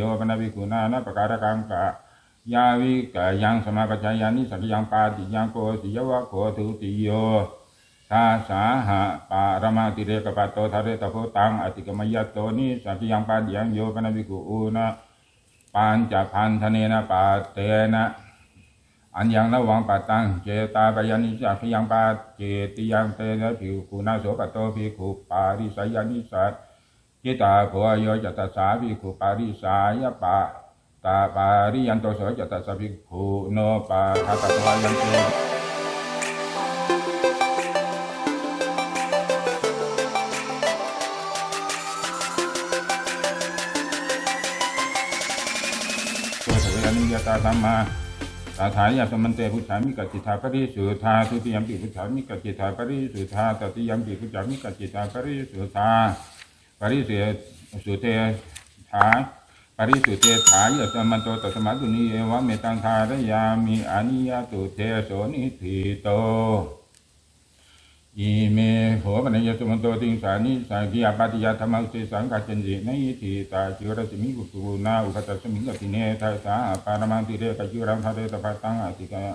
โยปนาภิกขุนานาปะการกังกะยาวิกะยังสมาปัจจายานิสักยังปาติยังโกติยวะโคทุติโยทาสาหะปารมาติเรกปัตโตทะเรตโพตังอติกมยัตโตนิสักยังปาติยังโยปนาภิกุอุนะปัญจพันธเนนะปาเตนะอันยังระวังปัตตังเจตาปยานิสักยังปาเจติยังเตนะภิกขุนาโสปตโตภิกขุปาริสยานิสัต จิตาโพโยจัตตสาภิกขุปาริสายปะตาปาริยันโตโสจัตตสาภิกขุโนปาคาตตวายันโตตัวเถรนิยตาธรรมาตาถายาสมันเตพุทธามิกัจจิตาปริสุทธาทุติยมปิพุทธามิกัจจิตาปริสุทธาตติยมปิพุทธามิกัจจิตาปริสุทธา ปริสุสุเตถาปริสุเตถายสมันโตตสมาตุนิเอวะเมตังทารยามิอานิยตุเทโสนิธิโตอิเมโหปัญญสมันโตติงสานิสังกิยาปฏิยาธรรมอุเตสังกัจจันจินยิธิตาจิวรสมิกุตุนาอุปตัสมิงกติเนทาสาปารามังติเรกจิวรังทะเรตปัตตังอาติกาย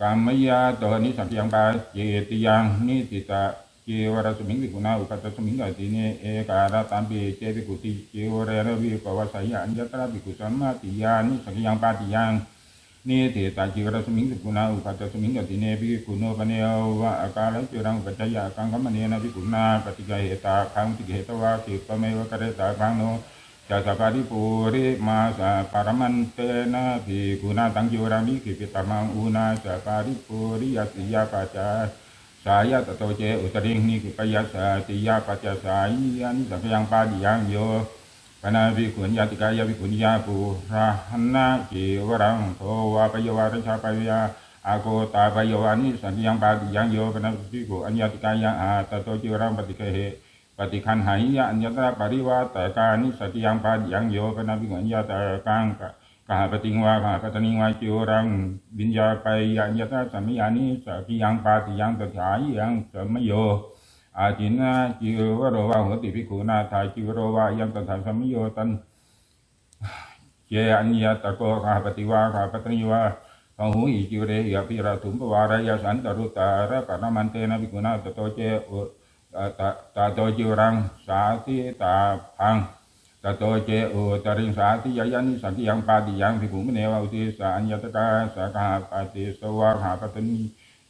กามยาตนิสัมปยังปาเจติยังนิติตา จวรสมิงวิกุณาอุปตสมิงกติเนเอกาลตัมปีเจวิกุติเจวเรนวิปวัสยอัญญตระวิกุสัมมาติยานิสักยังปาติยังนิเถตาเจวรสมิงวิกุณาอุปตสมิงกติเนวิกุโนปเนวะอากาลเจรังปัจจยากังกัมเนนะวิกุณาปฏิกาเหตาคังติเหตวาสิปเมวกเรตาคังโนจัสสะปาริปุริมาสะปารมันเตนะภิกขุนาตังโยรามิขิปิตามังอุนาสะปาริปุริยสิยาปัจจา สายะตะโตเจอุตริงนิกุปยัสสะติยาปัจจาสายันสัพยังปาดิยังโยปนาภิขุนยาติกายาภิขุนยาปุราหันะจิวรังโทวาปยวาริชาปยาอาโกตาปยวานิสันติยังปาดิยังโยปนาภิขุอัญญาติกายาอาตะโตจิวรังปฏิเกเหปฏิคันหายยะอัญญตระปริวาตการนิสติยังปายังโยปนาภิกัญญาตกังกะ หาปฏิงวาหาปตนิงวาจิวรังวิญญาไปยัญญตระสัมมยานิสติยังปาติยังตถายังสมโยอาจินาจิวโรวาหัติภิกขุนาทาจิวโรวายังตถาสัมมโยตันเจอัญญตะโกกหาปฏิวาหาปตนิวาพหูอิจิวเรหิอภิราทุมปวารายสันตรุตตาระกนามันเตนะภิกขุนาตโตเจตาตาโตจิวรังสาธิตาพัง ตโตเจโอตริงสาธิยายันสันติยังปาติยังภิกขุมเนวะอุติสาอัญญตกาสากหาปาติสวะหาปตนิ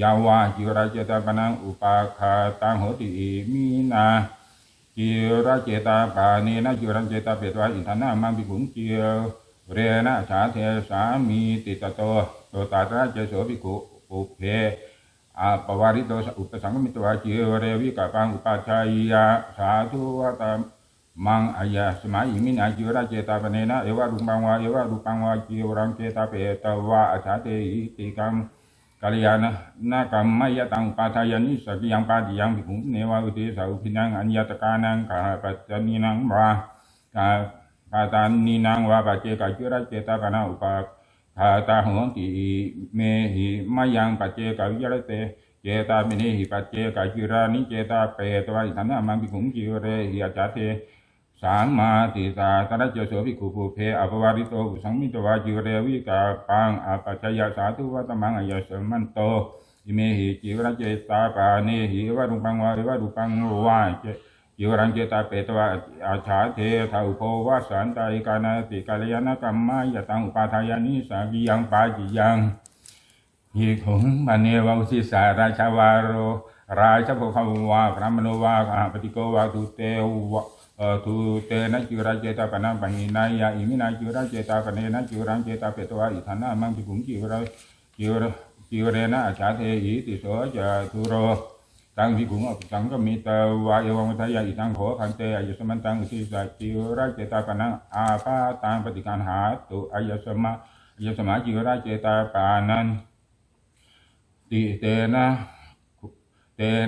ยาวาจิราเจตาปนังอุปาคาตังโหติมีนาจิราเจตาปาเนนะจิรังเจตาเปตวะอินทนามังภิกขุมจิวเรนะสาเทสามีติตโตโตตาตระเจโสภิกขุปุเพอาปวาริโตอุปสังมิตวาจิเรวิกาปังอุปัชายยาสาธุวัต มังอายาสมัยมินาจิวราเจตาปเนนะเอวะรูปังวาเอวะรูปังวาจิวรังเจตาเปตวาอาชาเตอิติกัมกัลยาณนากัมมยตังปัทายานิสกิยังปาติยังภิกขุเนวะอุติสาอุพินังอัญญตกานังกาปัจจนินังวากาปาตานินังวาปัจเจกาจิวราเจตาปนะอุปาภาตาหงติเมหิมายังปัจเจกาวิยรเตเจตามิเนหิปัจเจกาจิรานิเจตาเปตวะอิทันนามังปิขุจิวเรหิอาจาเท สังมาติตาตระเจโสภิกขุปุเพอภวาริโตสังมิตวาจิวเรวิกาปังอาปัจจยาสาธุวัตมังอายสมันโตอิเมหิจิวรังเจตาปาเนหิวะรุปังวะวะรุปังวะเจจิวรังเจตาเปตวะอาชาเทธาอุโพวาสันตาอิกานาติกาลยานกรรมายตังอุปาทายานิสากิยังปาจิยังยิขุงมันเนวะอุสิสาราชาวาโรราชภควาวาพระมโนวาอาปฏิโกวาทุเตวะ เออทุเตนะจิวราเจตาปนะปะหินายาอิมินาจิวราเจตาปะเนนะจิวรังเจตาเปตวะอิธานามังปิกุงจิวราจิวรจิวเรนะอาชาเทอิติโสจะทุโรตังพิกุงอภิสังก็มีตวายวังวัฏยาอิตังโขขันเตอายุสมันตังอุทิสัจจิวราเจตาปนังอาปาตังปฏิการหาตุอายสมะอายสมาจิวราเจตาปานันติเตนะ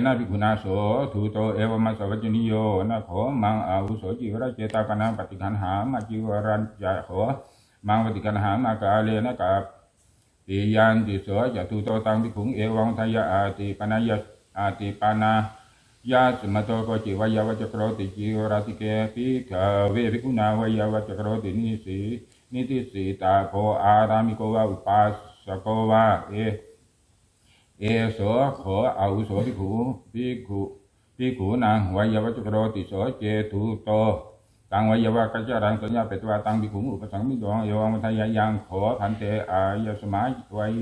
นะภิกขุนาโสทุโตเอวมัสสวัจนิโยนะโขมังอาวุโสจิวราเจตาปนังปฏิการหามาจิวรัญจะโขมังปฏิการหามากาเลนะกับติยันติโสจะทุโตตังภิกขุงเอวังทยาอาติปนายะอาติปานายาสมะโตโกจิวายาวัจกโรติจิวราติเกปิขเวภิกุณาวายาวัจกโรตินิสีนิติสีตาโคอารามิโกวาอุปาสโกวาเอ เอโสขออาวุโสภิกขุภิกขุภิกขุนางวายวัจกโรติโสเจตุโตตังวายาวกัจจารังสัญญาเปตวาตังภิกขุอุปสังมิดวงเอวังมัทยายังขอพันเตอายสมัยไวย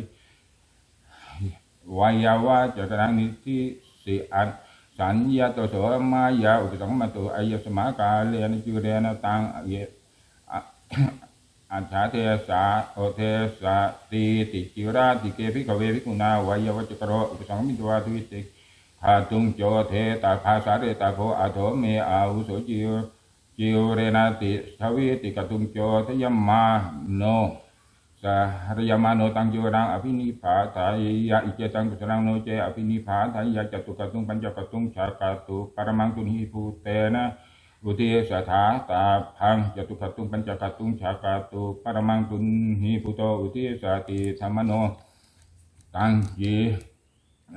วายวาจตรังนิทิสิอันสัญญาตโสมายาอุปสังมตุอายสมากาเลนจุเรนตังเย อัจฉาเทสาโอเทสาติติจิราติเกภิกเวภิกุนาวายวัจกโรอุปสังมิตวาทุวิติขาตุงโจเทตาภาสาเรตาโคอาโถเมอาวุโสจิวจิวเรนาติทวิติกตุงโจทยมมาโนสหริยมาโนตังจิวรังอภินิพาทายะอิเจตังกุศลังโนเจอภินิพพาทายะจตุกตุงปัญจกตุงชากตุปรมังตุนิภูเตนะ อุติสถาตาพังจตุกตุงปัญจกตุงชากตุปรมังตุนิภูโตอุติสติธรรมโนตังจี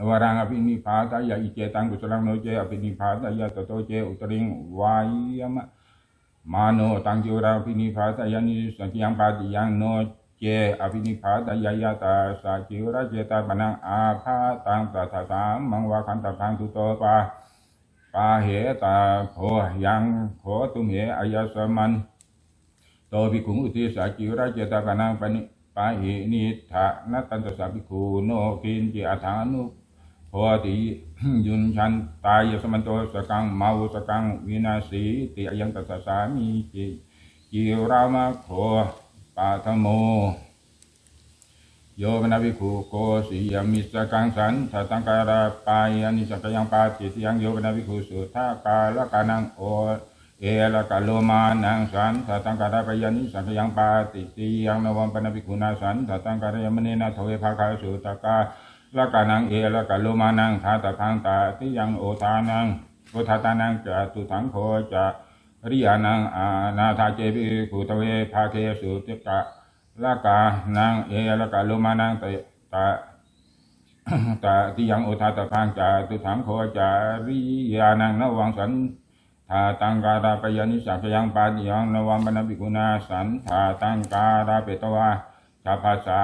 วรังอภินิพาทายะอิเจตังกุศลังโนเจอภินิพาทายะตโตเจอุตริงวายมะมาโนตังจิวราภินิพาตายานิสังคิยังปาติยังโนเจอภินิพาตายายาตาสาจิวราเจตาปนังอาภาตังตัสสะมังวาคันตพังตุโตปา ปาเหตาโพยังโขตุมเหอายาสมันโตภิกขุอุทิสาจิราเจตาปนังปนิปาหินิทะนัตตันตสสะภิกขุโนกินจิอาทานุโพติยุนชันตายสมันโตสกังมาวสกังวินาสีติอยังตัสสามีจิจิรามะโคปาทโม โยมนาวิคูโกสียมิสกังสันทตังการาปายานิสกยังปาจิตยังโยมนาวิคูสุทากาลกานังโอเอลกาโลมานังสันทตังการาปายานิสกยังปาติติยังนวัมปนาวิคูนาสันทตังการยมณีนาทเวภาคาสุตากาละกานังเอลกาโลมานังทาตะพังตาติยังโอทานังโอทาตานังจะตุถังโคจะริยานังอานาทาเจปิภูตเวภาเคสุติกะ ละกานังเอละกาโลมานังตะตาตาติยังโอทาตะพังจะตุถังโคจะริยานังนวังสันทาตังการาปยานิสักยังปาติยังนวัมปนบิกุณาสันทาตังการาเปตวาชาภาษา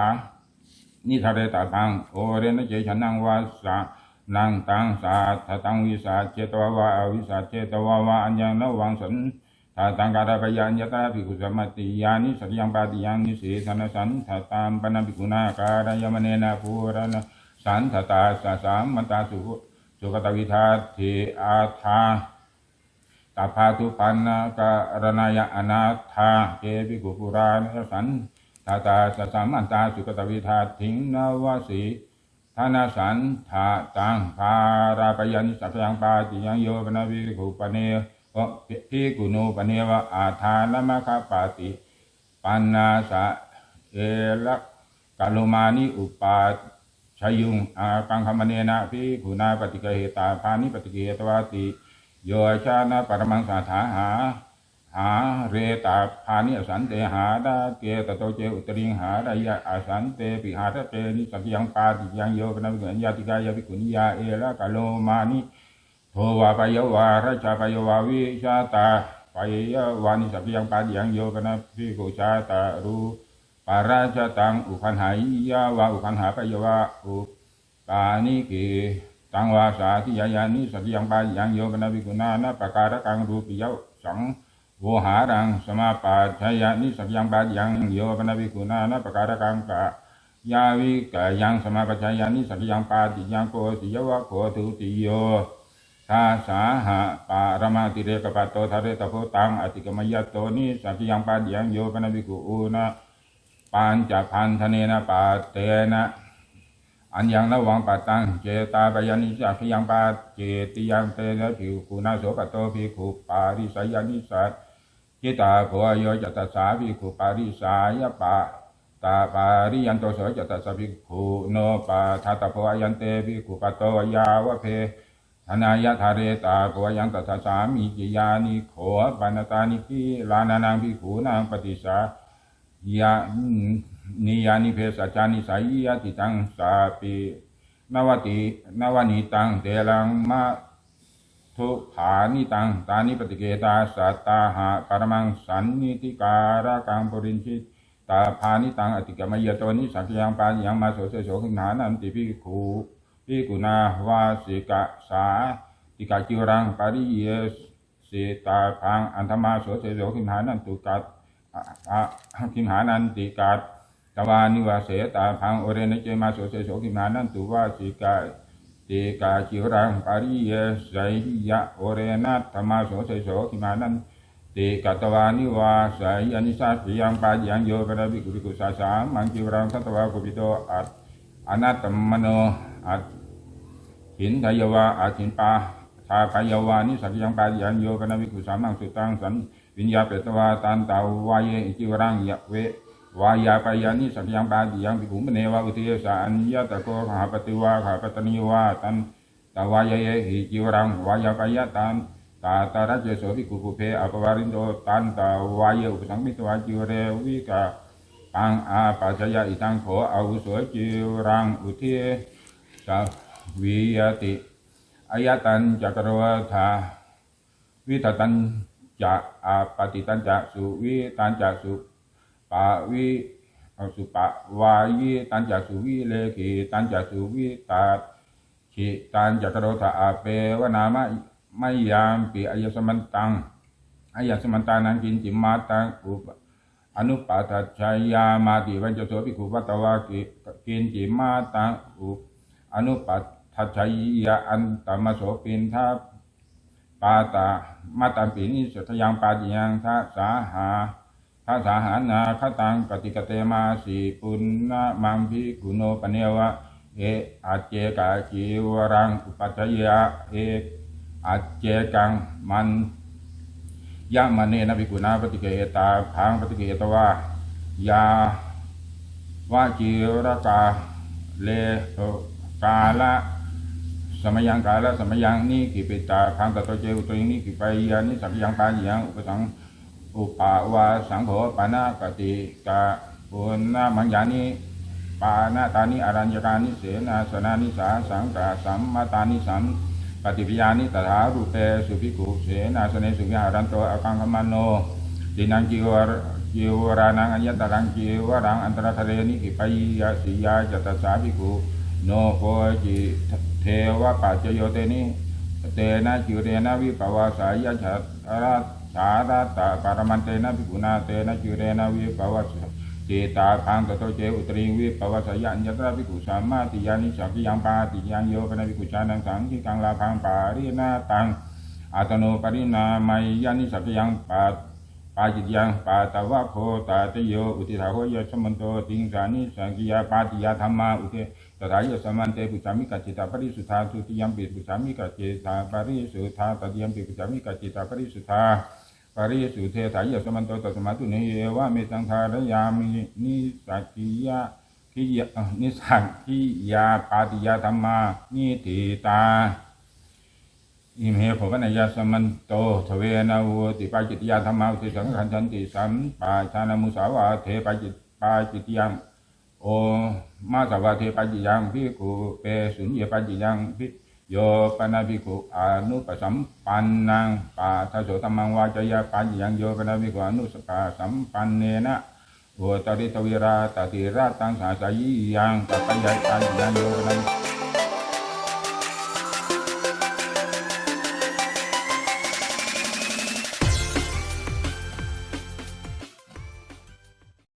นิทาเรตาพังโอเรนเจฉันนังวาสานังตังสาทตังวิสาเจตวาวาอวิสาเจตวาวาอัญญังนวังสัน ทาตังการาปยัญญตาภิกขุสมมติยานิสัจยังปาติยังนิสีสันสันทตามปนภิกขุนาการยมเนนะภูรณสันทตาสสามมันตาสุสุกตวิทาเทอาทาตาพาทุปันนาการณายอนาถาเกปิกุปุราณสันตาตาสสามันตาสุกตวิทาถิงนวสีธนาสันทาตังภาราปยันสัพยังปาติยังโยปนาวิกุปเน วะพิกุโนปเนวะอาทานมะคะปาติปันนาสะเอละกาลมานิอุปาชยุงอากังคมเนนะพิขุนาปฏิกเหตาพานิปฏิกเหตวาติโยชานะปรมังสาถาหาหาเรตาพานิอสันเตหาดาเกตโตเจอุตริงหาดายะอสันเตปิหาทะเตนิสักยังปาติยังโยปนาวิกุญญาติกายาภิกุนิยาเอละกาโลมานิ โทวาปยวาราชาปยวาวิชาตาปยวานิสักยังปาติยังโยปนาภิโกชาตารูปาราชตังอุคันหายยาวาอุคันหาปยวาอุปานิเกตังวาสาธิยายานิสักยังปายังโยปนาวิกุณานะปะการะกังรูปิยาสังโวหารังสมาปาชยานิสักยังปายังโยปนาวิกุณานะปะการะกังกะยาวิกะยังสมาปชยานิสักยังปาติยังโกติยวะโกทุติโยาสาหะปารมาติเรกปัตโตทะเรตโพตังอติกมยตโตนิสักยังปายังโยปนาวิกุอุนะปัญจพันธเนนะปาเตนะอันยังระวังปัตตังเจตาปยานิสักยังปาเจติยังเตนะผิวกุณาโสปตโตภิกขุปาริสยานิสัตจิตาโพโยจตัสสาภิกขุปาริสายปะตาปาริยันโตโสจตัสสะภิกขุโนปาทัตตโพยันเตภิกขุปตโตยาวะเพ ธนายะทาเรตาโพยังตัสสามิจยานิโขปานตานิพิลานานังภิขุนางปฏิสายานิยานิเพสจานิสัยยติตังสาปินวตินวนิตังเตลังมะทุผานิตังตานิปฏิเกตาสัตตาหะปรมังสันนิติการะกังปรินชิตาพานิตังอติกรมยตวนิสักยังปายังมาโสเสโสขินานันติพิคู พิกุณาวาสิกะสาติกาจิวรังปาริเยสิตาพังอันธมาโสเสโสขินานันตุกัตอะอะขินานันติกัตตวานิวาเสตาพังโอเรนเจมาโสเสโสขินานันตุวาสิกาติกาจิรังปาริเยไสยะโอเรนัตธรรมาโสเสโสขิมหานันติกัตวานิวาไสยานิสัสยังปายังโยกระบิกุริกุสาสามังจิรังสัตวากุปิโตอัตอนัตตมโน อัตหินทายวาอาหินปาทาพายาวานิสักยังปายังโยกระบิกุสามังสุตังสันวิญญาเปตวาตันตาวายเยจิวรังยะเววายาปายานิสักยังปายังปิกุมเนวะอุทิยสาอัญญาตะโกขาปติวาขาปตนิวาตันตาวายเยหิจิวรังวายาปายาตันตาตารัจเจโสภิกุปุเพอปวารินโตตันตาวายอุปสังมิตวาจิวเรวิกาปังอาปัจจยาอิตังโขอาวุโสจิวรังอุทิย สาวิยติอายตันจักรวาทาวิทตันจะอาปฏิตันจะสุวิตันจะสุปาวิสุปะวายิตันจะสุวิเลขีตันจะสุวิตาชิตันจะกโรธาอาเปวนามะไม่ยามปีอายสมันตังอายสมันตานังกินจิมาตังอุปอนุปัฏชายามาติวันจะโสภิกขุปัตตวากิกินจิมมาตังอุป อนุปัฏชายาอันตมโสปินทาปาตามาตัมปีนิสทยังปาจิยังทัสาหาทัสาหานาคตังกติกเตมาสีปุณณมังพิกุโนปเนวะ เออาเจกาจิวรังอุปัจจยาเออาเจกังมันยะมันเนนะภิกุนาปฏิเกตาพังปฏิเกตวายาวาจิรกาเลโกาละสมัยังกาลสมัยังนิกิปิตาพังตะโตเจอุตรินิกิปายานิสักยังปายังอุปสังอุปาวาสังโฆปานากติกาปุณณมังยานิปานาตานิอารัญญกานิเสนาสนานิสาสังกาสัมมาตานิสัมปฏิปิยานิตถารูเปสุภิกขุเสนาสเนสุวิหารันโตอกังคมโนดินังจิวรจิวรานังอัญญตรังจิวรังอันตรทะเลนิกิปายาสิยาจตสาภิกุ โนโคจิเทวปัจโยเตนิเตนะจิเรนะวิปวาสายะชาราสาราตาปารมันเตนะภิกขุนาเตนะจิเรนะวิปวาสเจตาพังตโตเจอุตริวิปวาสยะอัญญตระภิกุสามาติยานิสักยังปาติยังโยปนะภิกุชานังสังคิกังลาพังปารินาตังอาตโนปรินามัยยานิสักยังปาปาจิตยังปาตวะโคตาตโยอุติถาโหยสมันโตติงสานิสังกิยาปาติยาธรรมาอุเท ตถายสมันเตปุจามิกัจจิตาปริสุทธาทุติยมปิปุจามิกัจจิตาปริสุทธาตติยมปิปุจามิกัจจิตาปริสุทธาปริสุทเทถายสมันโตตสมาตุเนเยวะเมตังทารยามินิสักกิยากิยานิสักกิยาปาติยาธรรมานิติตาอิเมภวนายาสมันโตทเวนะโวติปาจิตยาธรรมาติสังขันธันติสัมปาชานมุสาวาเทปาจิตปาจิตยังโอ มาสาวาเทปาจิยังพิกุเปสุญญปัจจยังพิโยปนาภิกุอนุปสัมปันนังปาทโสธรรมังวาจยาปาจิยังโยปนาภิกุอนุสปาสัมปันเนนะโวตริตวิราตติราตังสาสายิยังตัปยัยปาจิยังโยปนาภิกุ